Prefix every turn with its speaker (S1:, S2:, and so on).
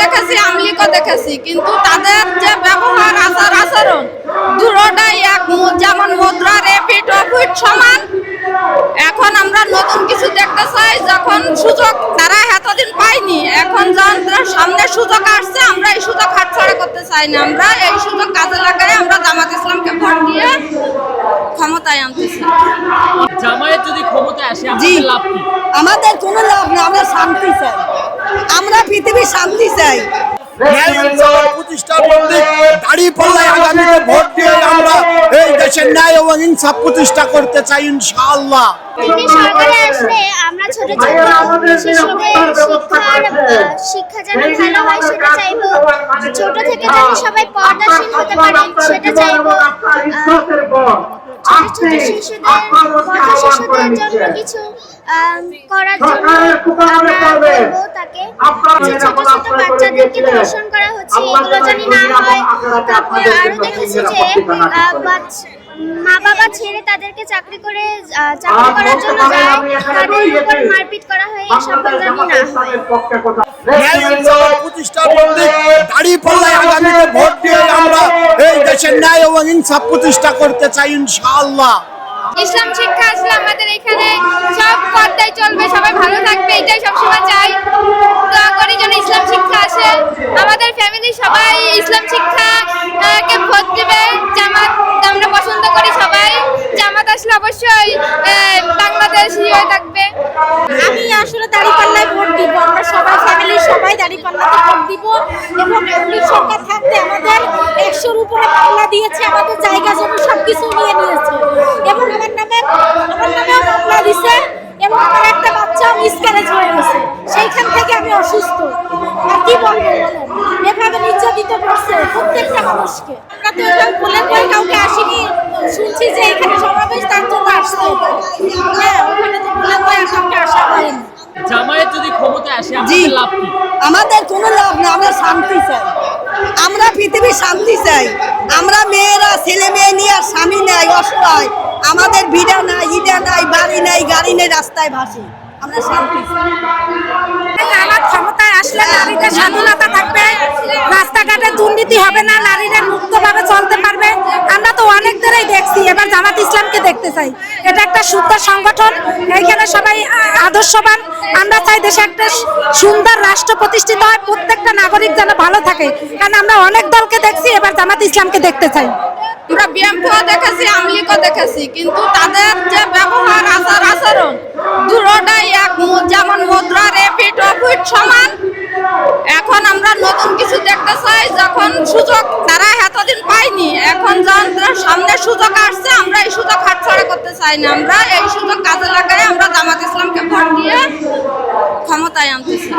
S1: দেখেছি আমলিকও দেখেছি কিন্তু তাদের যে ব্যবহার আচার আচরণ দুটোটাই এক যেমন মুদ্রা রেপিট ও ফুট সমান। এখন আমরা নতুন কিছু দেখতে চাই যখন সুযোগ তারা এতদিন পাইনি এখন যখন তারা সামনে সুযোগ আসছে আমরা এই সুযোগ হাতছাড়া করতে চাই না। আমরা এই সুযোগ কাজে লাগাই আমরা জামাত ইসলামকে ভোট দিয়ে ক্ষমতায় আনতেছি।
S2: জামায়াত যদি ক্ষমতায় আসে আমাদের লাভ কি?
S3: আমাদের কোনো লাভ না আমরা শান্তি চাই। আমরা পৃথিবীর শান্তি চাই।
S4: ন্যায় ইনসাফ প্রতিষ্ঠা করতে দাঁড়িয়ে পাল্লায় আগামীতে ভোট দিয়ে আমরা এই দেশের ন্যায় এবং ইনসাফ প্রতিষ্ঠা করতে চাই ইনশাআল্লাহ।
S5: সরকারে আসলে আমরা ছোট ছোট শিশুদের শিক্ষা যেন ভালো হয় সেটা চাইব। ছোট থেকে যেন সবাই পর্দাশীল হতে পারে সেটা চাইব। ছোট ছোট শিশুদের শিশুদের জন্য কিছু করার জন্য আমরা বলব তাকে। যে ছোট ছোট বাচ্চাদেরকে ধর্ষণ করা হচ্ছে এগুলো জানি না হয় তারপরে আরও দেখেছি যে মা বাবা ছেড়ে তাদেরকে চাকরি করে চাকরি করার জন্য যায়। তাদের উপর মারপিট করা হয় এসব জানি না। হয়
S4: ন্যায় ইনসাফ প্রতিষ্ঠা করতে
S1: ইসলাম শিক্ষা কে ভোট দিবে, জামাত, আমরা পছন্দ করি সবাই। জামাত আসলে অবশ্যই বাংলাদেশ হয়ে থাকবে।
S6: আমি আসলে দাঁড়িপাল্লায় ভোট দিব, আমরা সবাই ফ্যামিলি সবাই দাঁড়িপাল্লাতে ভোট দিব। এবং আওয়ামী সরকার থাকতে আমাদের একশোর উপরে মামলা দিয়েছে, আমাদের জায়গা জমি সব কিছু নিয়ে নিয়েছে। এবং আমার নামে, আমার নামেও মামলা দিছে, এবং আমার একটা বাচ্চা মিসক্যারেজ হয়ে গেছে। সেইখান থেকে আমি অসুস্থ। আর কি বলব? প্রত্যেকটা মানুষকে। আমরা তো বলে কাউকে আসিনি শুনছি যে এখানে সমাবেশ তার জন্য আসছে হ্যাঁ ওখানে তো বলে কাউকে আসা হয়নি।
S2: জামায়াত যদি ক্ষমতায় আসে আমাদের লাভ কি?
S3: আমাদের কোনো লাভ না আমরা শান্তি চাই। আমরা পৃথিবীর শান্তি চাই। আমরা মেয়েরা ছেলে মেয়ে নিয়ে আর স্বামী নাই অসহায়। আমাদের ভিড়া নাই ইটা নাই বাড়ি নাই গাড়ি নেই রাস্তায় ভাসি। আমরা শান্তি চাই।
S6: আমার ক্ষমতায় আসলে নারীদের স্বাধীনতা থাকবে রাস্তাঘাটে দুর্নীতি হবে না, নারীরা মুক্তভাবে চলতে পারবে। আমরা তো অনেক ধরেই দেখছি, এবার জামাত ইসলামকে দেখতে চাই। এটা একটা শুদ্ধ সংগঠন, এইখানে সবাই আদর্শবান। আমরা চাই দেশে একটা সুন্দর রাষ্ট্র প্রতিষ্ঠিত হয়, প্রত্যেকটা নাগরিক যেন ভালো থাকে। কারণ আমরা অনেক দলকে দেখছি, এবার জামাত ইসলামকে দেখতে চাই।
S1: আমরা বিএমপিও দেখেছি আমলিকও দেখেছি কিন্তু তাদের যে ব্যবহার আচার আচরণ দুটোটাই এক যেমন মুদ্রা রেপিট ও ফুট সমান। এখন আমরা নতুন কিছু দেখতে চাই, যখন সুযোগ তারা এতদিন পাইনি এখন যখন সামনে সুযোগ আসছে, আমরা এই সুযোগ হাতছাড়া করতে চাই না। আমরা এই সুযোগ কাজে লাগাই, আমরা জামাত ইসলামকে ভোট দিয়ে ক্ষমতায় আনতেছি